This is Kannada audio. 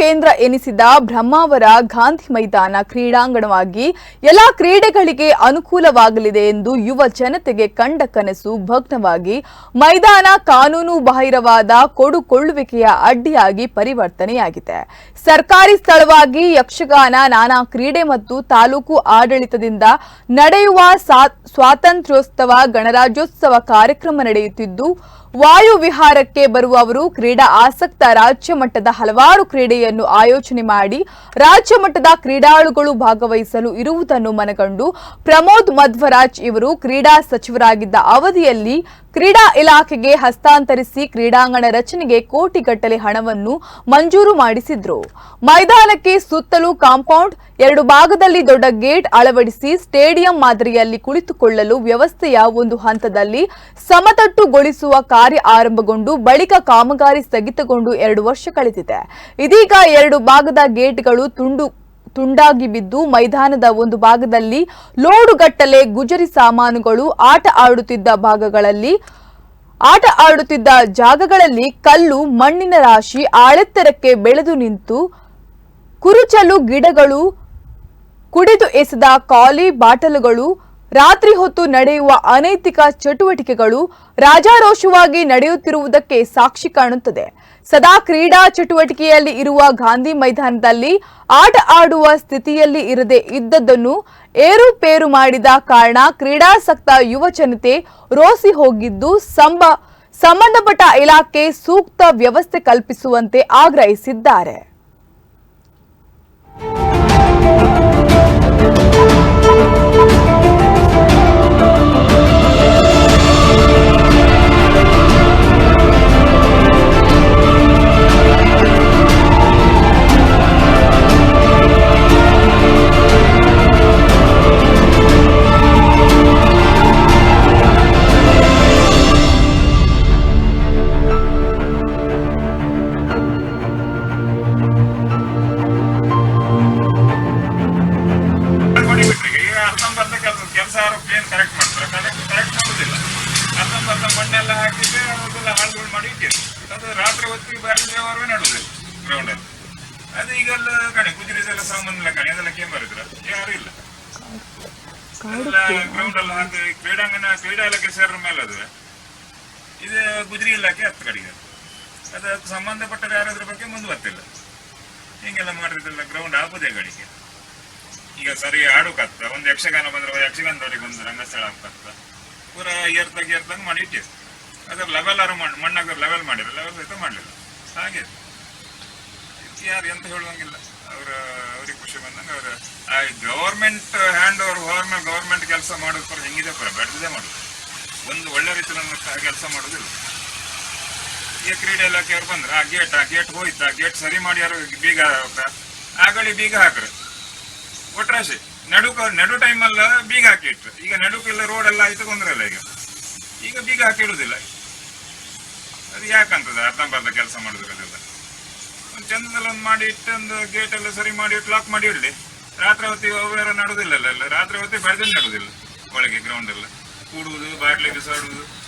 ಕೇಂದ್ರ ಎನಿಸಿದ ಬ್ರಹ್ಮಾವರ ಗಾಂಧಿ ಮೈದಾನ ಕ್ರೀಡಾಂಗಣವಾಗಿ ಎಲ್ಲಾ ಕ್ರೀಡೆಗಳಿಗೆ ಅನುಕೂಲವಾಗಲಿದೆ ಎಂದು ಯುವ ಜನತೆಗೆ ಕಂಡ ಕನಸು ಭಗ್ನವಾಗಿ ಮೈದಾನ ಕಾನೂನು ಬಾಹಿರವಾದ ಕೊಡುಕೊಳ್ಳುವಿಕೆಯ ಅಡ್ಡಿಯಾಗಿ ಪರಿವರ್ತನೆಯಾಗಿದೆ. ಸರ್ಕಾರಿ ಸ್ಥಳವಾಗಿ ಯಕ್ಷಗಾನ, ನಾನಾ ಕ್ರೀಡೆ ಮತ್ತು ತಾಲೂಕು ಆಡಳಿತದಿಂದ ನಡೆಯುವ ಸ್ವಾತಂತ್ರ್ಯೋತ್ಸವ, ಗಣರಾಜ್ಯೋತ್ಸವ ಕಾರ್ಯಕ್ರಮ ನಡೆಯುತ್ತಿದ್ದು, ವಾಯು ವಿಹಾರಕ್ಕೆ ಬರುವವರು ಕ್ರೀಡಾ ಆಸಕ್ತ ರಾಜ್ಯ ಮಟ್ಟದ ಹಲವಾರು ಕ್ರೀಡೆಯನ್ನು ಆಯೋಜನೆ ಮಾಡಿ ರಾಜ್ಯ ಮಟ್ಟದ ಕ್ರೀಡಾಳುಗಳು ಭಾಗವಹಿಸಲು ಇರುವುದನ್ನು ಮನಗಂಡು ಪ್ರಮೋದ್ ಮಧ್ವರಾಜ್ ಇವರು ಕ್ರೀಡಾ ಸಚಿವರಾಗಿದ್ದ ಅವಧಿಯಲ್ಲಿ ಕ್ರೀಡಾ ಇಲಾಖೆಗೆ ಹಸ್ತಾಂತರಿಸಿ ಕ್ರೀಡಾಂಗಣ ರಚನೆಗೆ ಕೋಟಿಗಟ್ಟಲೆ ಹಣವನ್ನು ಮಂಜೂರು ಮಾಡಿಸಿದ್ರು. ಮೈದಾನಕ್ಕೆ ಸುತ್ತಲೂ ಕಾಂಪೌಂಡ್, ಎರಡು ಭಾಗದಲ್ಲಿ ದೊಡ್ಡ ಗೇಟ್ ಅಳವಡಿಸಿ ಸ್ಟೇಡಿಯಂ ಮಾದರಿಯಲ್ಲಿ ಕುಳಿತುಕೊಳ್ಳಲು ವ್ಯವಸ್ಥೆಯ ಒಂದು ಹಂತದಲ್ಲಿ ಸಮತಟ್ಟುಗೊಳಿಸುವ ಕಾರ್ಯ ಆರಂಭಗೊಂಡು ಬಳಿಕ ಕಾಮಗಾರಿ ಸ್ಥಗಿತಗೊಂಡು ಎರಡು ವರ್ಷ ಕಳೆದಿದೆ. ಇದೀಗ ಎರಡು ಭಾಗದ ಗೇಟ್ಗಳು ತುಂಡು ತುಂಡಾಗಿ ಬಿದ್ದು ಮೈದಾನದ ಒಂದು ಭಾಗದಲ್ಲಿ ಲೋಡುಗಟ್ಟಲೆ ಗುಜರಿ ಸಾಮಾನುಗಳು ಆಟ ಆಡುತ್ತಿದ್ದ ಭಾಗಗಳಲ್ಲಿ, ಆಟ ಆಡುತ್ತಿದ್ದ ಜಾಗಗಳಲ್ಲಿ ಕಲ್ಲು, ಮಣ್ಣಿನ ರಾಶಿ, ಆಳೆತ್ತರಕ್ಕೆ ಬೆಳೆದು ನಿಂತು ಕುರುಚಲು ಗಿಡಗಳು, ಕುಡಿದು ಎಸೆದ ಕಾಲಿ ಬಾಟಲುಗಳು, ರಾತ್ರಿ ಹೊತ್ತು ನಡೆಯುವ ಅನೈತಿಕ ಚಟುವಟಿಕೆಗಳು ರಾಜಾರೋಷವಾಗಿ ನಡೆಯುತ್ತಿರುವುದಕ್ಕೆ ಸಾಕ್ಷಿ ಕಾಣುತ್ತದೆ. ಸದಾ ಕ್ರೀಡಾ ಚಟುವಟಿಕೆಯಲ್ಲಿ ಇರುವ ಗಾಂಧಿ ಮೈದಾನದಲ್ಲಿ ಆಟ ಆಡುವ ಸ್ಥಿತಿಯಲ್ಲಿ ಇರದೆ ಇದ್ದದ್ದನ್ನು ಏರುಪೇರು ಮಾಡಿದ ಕಾರಣ ಕ್ರೀಡಾಸಕ್ತ ಯುವ ಜನತೆ ರೋಸಿ ಹೋಗಿದ್ದು ಸಂಬ, ಸಂಬಂಧಪಟ್ಟ ಇಲಾಖೆ ಸೂಕ್ತ ವ್ಯವಸ್ಥೆ ಕಲ್ಪಿಸುವಂತೆ ಆಗ್ರಹಿಸಿದ್ದಾರೆ. ಮಣ್ಣೆಲ್ಲ ಹಾಕಿದ್ರೆ ಅದೆಲ್ಲ ಹಾಳುಗಳು ಮಾಡಿ ಇಟ್ಟಿದ್ರು ಅದು ರಾತ್ರಿ ಹೊತ್ತಿಗೆ ಅವರೇ ವ್ಯವಹಾರವೇ ಗ್ರೌಂಡ್ ಗ್ರೌಂಡಲ್ಲಿ ಅದು ಈಗೆಲ್ಲ ಕಣೆ ಕುದುರೆದೆಲ್ಲ ಸಾಮಾನೆಲ್ಲ ಕಣೆ, ಅದೆಲ್ಲ ಕೇಂಬರಿದ್ರ ಯಾರು ಇಲ್ಲ. ಎಲ್ಲ ಗ್ರೌಂಡ್ ಎಲ್ಲ ಹಾಕಿ ಕ್ರೀಡಾಂಗಣ ಕ್ರೀಡಾ ಇಲಾಖೆ ಸೇರ ಮೇಲೆ ಅದು ಇದು ಗುಜರಿ ಇಲಾಖೆ ಹತ್ತು ಕಡೆಗೆ. ಅದು ಅದಕ್ಕೆ ಸಂಬಂಧಪಟ್ಟ ಯಾರಾದ್ರ ಬಗ್ಗೆ ಮುಂದುವರ್ತಿಲ್ಲ. ಹಿಂಗೆಲ್ಲ ಮಾಡಿದ್ರೆಲ್ಲ ಗ್ರೌಂಡ್ ಆಗುದೇ ಕಡೆಗೆ. ಈಗ ಸರಿ ಆಡುಕತ್ತ ಒಂದು ಯಕ್ಷಗಾನ ಬಂದ್ರೆ, ಯಕ್ಷಗಾನದವರಿಗೆ ಒಂದು ರಂಗಸ್ಥಳ ಆಗ್ತಕ್ಕ ಪೂರ ಏರ್ದಾಗ ಏರ್ದಾಗ ಮಾಡಿ ಇಟ್ಟಿರು ಅದ್ರ ಲೆವೆಲ್ ಆರು ಮಾಡಿ ಮಣ್ಣಾಗ ಲೆವೆಲ್ ಮಾಡಿಲ್ಲ ಲೆವೆಲ್ ಸಹಿತ ಮಾಡಲಿಲ್ಲ. ಹಾಗೆ. ಯಾರು ಎಂತ ಹೇಳುವಂಗಿಲ್ಲ. ಅವ್ರ, ಅವ್ರಿಗೆ ಖುಷಿ ಬಂದಂಗೆ ಅವ್ರ, ಆ government hand over government government ಕೆಲಸ ಮಾಡೋದು ಪರ ಹೆಂಗಿದೆ ಪರ ಬೆಡ್ದೇ ಮಾಡುದು. ಒಂದು ಒಳ್ಳೆ ರೀತಿಯಲ್ಲಿ ಕೆಲಸ ಮಾಡೋದಿಲ್ಲ. ಈಗ ಕ್ರೀಡೆ ಇಲಾಖೆಯವ್ರು ಬಂದ್ರೆ ಆ ಗೇಟ್ ಆ ಗೇಟ್ ಹೋಯ್ತು ಗೇಟ್ ಸರಿ ಮಾಡಿ ಯಾರು ಬೀಗ ಆಗಲಿ ಬೀಗ ಹಾಕ್ರೆ. ಒಟ್ರಾಶಿ. ನಡುಕ, ನಡು ಟೈಮಲ್ಲ ಬೀಗ ಹಾಕಿಟ್ರು ಈಗ ನಡುಕೆಲ್ಲ ರೋಡ್ ಎಲ್ಲ ಆಯ್ತು, ತೊಂದ್ರೆ ಇಲ್ಲ ಈಗ. ಈಗ ಬೀಗ ಹಾಕಿಡುವುದಿಲ್ಲ ಅದು ಯಾಕಂತದ? ಅರ್ಧಂಬರ್ಧ ಕೆಲಸ ಮಾಡೋದ್ರಲ್ಲೆಲ್ಲ. ಒಂದು ಚಂದದಲ್ಲಿ ಒಂದು ಮಾಡಿ ಇಟ್ಟು, ಒಂದು ಗೇಟ್ ಎಲ್ಲ ಸರಿ ಮಾಡಿ ಇಟ್ಟು ಲಾಕ್ ಮಾಡಿ ಇಡಲಿ. ರಾತ್ರಿ ಹೊತ್ತಿಗೆ ಅವ್ಯಾರ ನಡುದಿಲ್ಲ ಎಲ್ಲ ರಾತ್ರಿ ಹೊತ್ತಿಗೆ ಬೆಳೆದಿಲ್ಲ ನಡುದಿಲ್ಲ. ಒಳಗೆ ಗ್ರೌಂಡ್ ಎಲ್ಲ. ಕೂಡುವುದು ಬಾಟ್ಲಿ ಬಿಸಾಡುವುದು